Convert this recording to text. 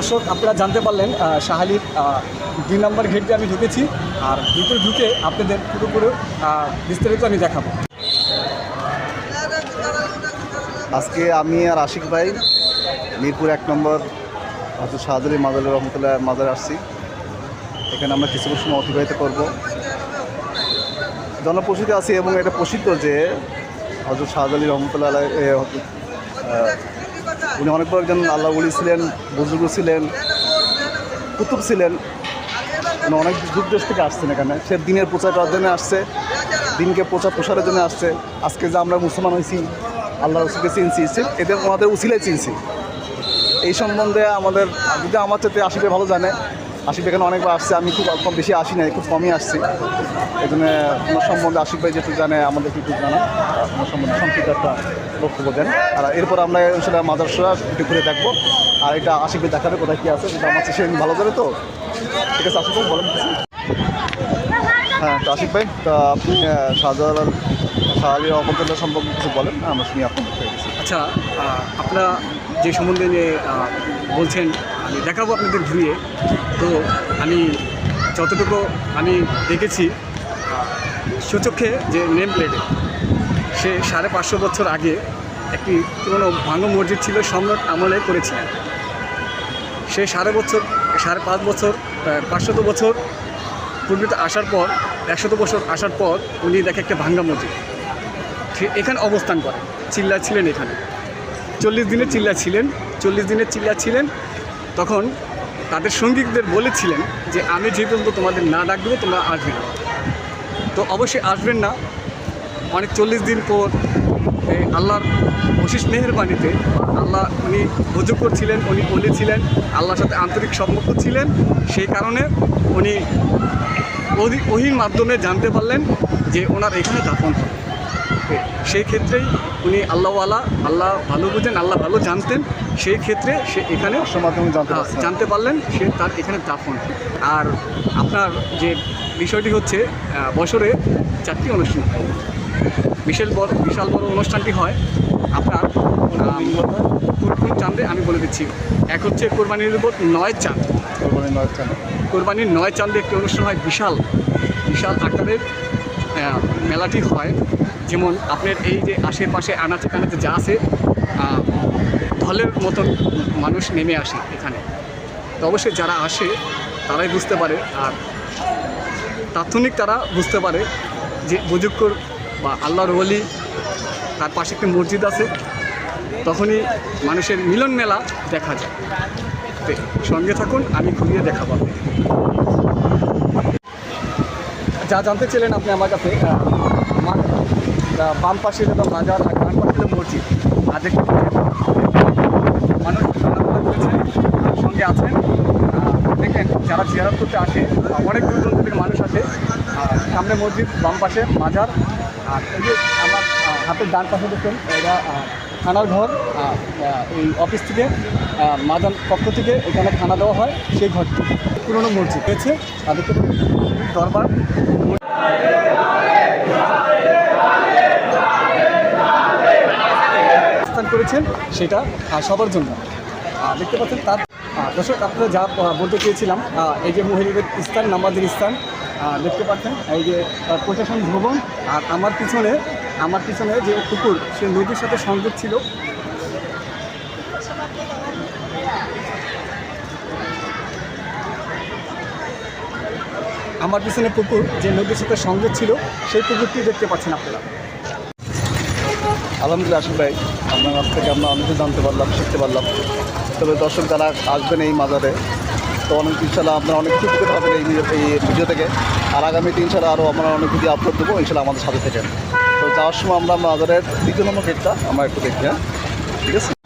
দর্শক, আপনারা জানতে পারলেন শাহালির দুই নম্বর গেট দিয়ে আমি ঢুকেছি। আর ভিতরে ঢুকে আপনাদের পুরোপুরো বিস্তারিত আমি দেখাবো। আজকে আমি আর আশিক ভাই মিরপুর এক নম্বর হজরত শাহাদুলি মাদাল রহমতুল্লাহ মাদার আসছি। এখানে আমরা কিছু কিছু সময় অতিবাহিত করব। জনপ্রসিদ্ধ আছি এবং এটা প্রসিদ্ধ যে হজরত শাহাদুলি রহমতুল্লাহ উনি অনেক বড় একজন আল্লাহ উলি ছিলেন, বুজুর্গ ছিলেন, কুতুব ছিলেন। উনি অনেক দূর দেশ থেকে আসছেন এখানে। সে দিনের প্রচার করার জন্য আসছে, দিনকে প্রচার প্রসারের জন্য আসছে। আজকে যে আমরা মুসলমান হয়েছি আল্লাহ রসুলকে চিনছি এদের আমাদের উচিলে চিনছি। এই সম্বন্ধে আমাদের, যদি আমার চাইতে আসলে ভালো জানে আশিফ এখানে অনেকবার আসছে? আমি খুব কম বেশি আসি নাই, খুব কমই আসছি। এই জন্য আমার সম্বন্ধে আশিফ ভাই যেটুকু জানে আমাদের একটু জানা আমার সম্বন্ধে সংক্ষিপ্ত একটা বক্তব্য দেন। আর এরপর আমরা সেটা মাদারসা একটু ঘুরে দেখব। আর এটা আশিফ ভাই দেখাবে কোথায় কী আছে, যেটা আমার সে ভালো জানে তো। ঠিক আছে আশিফ ভাই বলেন হ্যাঁ তো আশিফ ভাই, তা আপনি শাহজালাল আলী রহমতুল্লাহ সম্পর্কে কিছু বলেন, আমরা শুনি আপনার মুখে কিছু আচ্ছা আপনারা যে সম্বন্ধে নিয়ে বলছেন, আমি দেখাবো আপনাদের ঘুরিয়ে। তো আমি যতটুকু আমি দেখেছি সচক্ষে যে নেম প্লেটে সে সাড়ে পাঁচশো বছর আগে একটি পুরনো ভাঙ্গ মসজিদ ছিল, সম্রাট আমলে করেছিলেন। সে সাড়ে বছর, সাড়ে পাঁচ বছর পাঁচশত বছর পূর্বিতে আসার পর, একশত বছর আসার পর উনি দেখে একটা ভাঙ্গা মসজিদ। এখানে অবস্থান করে। চিল্লা ছিলেন এখানে। চল্লিশ দিনের চিল্লা ছিলেন, চল্লিশ দিনের চিল্লা ছিলেন। তখন তাদের সঙ্গীতদের বলেছিলেন যে, আমি যে পর্যন্ত তোমাদের না ডাক দেবো তোমরা আসবে না। তো অবশ্যই আসবেন না। অনেক চল্লিশ দিন পর এই আল্লাহর অশিস মেহেরবানিতে আল্লাহ উনি হুজুকর ছিলেন উনি অলি ছিলেন আল্লাহর সাথে আন্তরিক সম্পর্ক ছিলেন। সেই কারণে উনি ওহি- ওহির মাধ্যমে জানতে পারলেন যে ওনার এখানে দাফন হবে। সেই ক্ষেত্রেই উনি আল্লাহওয়ালা আল্লাহ ভালো বুঝেন আল্লাহ ভালো জানতেন। সেই ক্ষেত্রে সে এখানে হ্যাঁ, জানতে পারলেন সে তার এখানে দাফন। আর আপনার যে বিষয়টি হচ্ছে বছরে চারটি অনুষ্ঠান হয়। বিশাল বড় বিশাল বড় অনুষ্ঠানটি হয় আপনার কোন চাঁদে আমি বলে দিচ্ছি। এক হচ্ছে কোরবানির উপর নয় চাঁদ। কোরবানি নয় চ্যানেল কোরবানির নয় চাঁদে একটি অনুষ্ঠান হয় বিশাল। বিশাল আকারের মেলাটি হয়। যেমন আপনার এই যে আশেপাশে আনাচে কানাচে যা আছে ঢলের মতন মানুষ নেমে আসে এখানে। তো অবশ্যই যারা আসে তারাই বুঝতে পারে আর তাৎক্ষণিক তারা বুঝতে পারে যে বুজুক্কর বা আল্লাহর ওলি তার পাশে একটি মসজিদ আছে, তখনই মানুষের মিলন মেলা দেখা যায় সঙ্গে থাকুন, আমি ঘুরিয়ে দেখা আপনাকে। যা জানতে চাইলেন আপনি আমার কাছে আমার বাম পাশে যেটা বাজার আর ডান পাশে মসজিদ আর দেখতে পাচ্ছেন, মানুষ রান্নাবান্না করেছে আর সঙ্গে আছেন আহ, দেখেন যারা জিয়ারত করতে আসে, অনেক দূর দূরান্ত থেকে মানুষ আসে। সামনে মসজিদ, বাম পাশে মাজার। আর এই যে আমার হাতের ডান পাশে দেখুন, এটা থানার ঘর। এই অফিস থেকে মাজার পক্ষ থেকে এখানে খানা দেওয়া হয়, সেই ঘরটি। পুরনো মসজিদ রয়েছে পাচ্ছেন দরবার। করেছেন সেটা সবার জন্য। দেখতে পাচ্ছেন তার দর্শক, আপনারা যা বলতে চেয়েছিলাম এই যে মহিলাদের স্থান নামাজের স্থান দেখতে পাচ্ছেন, এই যে প্রশাসন ভবন, আর আমার পিছনে আমার পিছনে যে পুকুর, সে নদীর সাথে সংযোগ ছিল। আমার পিছনে পুকুর, যে নদীর সাথে সংযোগ ছিল, সেই পুকুরটি দেখতে পাচ্ছেন আপনারা। আলহামদুলিল্লাহ আশিফ ভাই, আপনার কাছ থেকে আমরা অনেক জানতে পারলাম, শিখতে পারলাম। তবে দর্শক যারা আসবেন এই মাজারে, তো অনেক ইনশাল্লাহ আপনারা অনেক কিছু পেতে পারবেন এই ভিডিও- থেকে। আর আগামী আগামীতে ছাড়া আরও আমরা অনেক ভিডিও আপলোড দেবো, ইনশাল্লাহ আমাদের সাথে থেকে তো যাওয়ার সময় আমরা মাজারের দ্বিতীয় নম্বর গেটটা আমরা একটু দেখি হ্যাঁ? ঠিক আছে?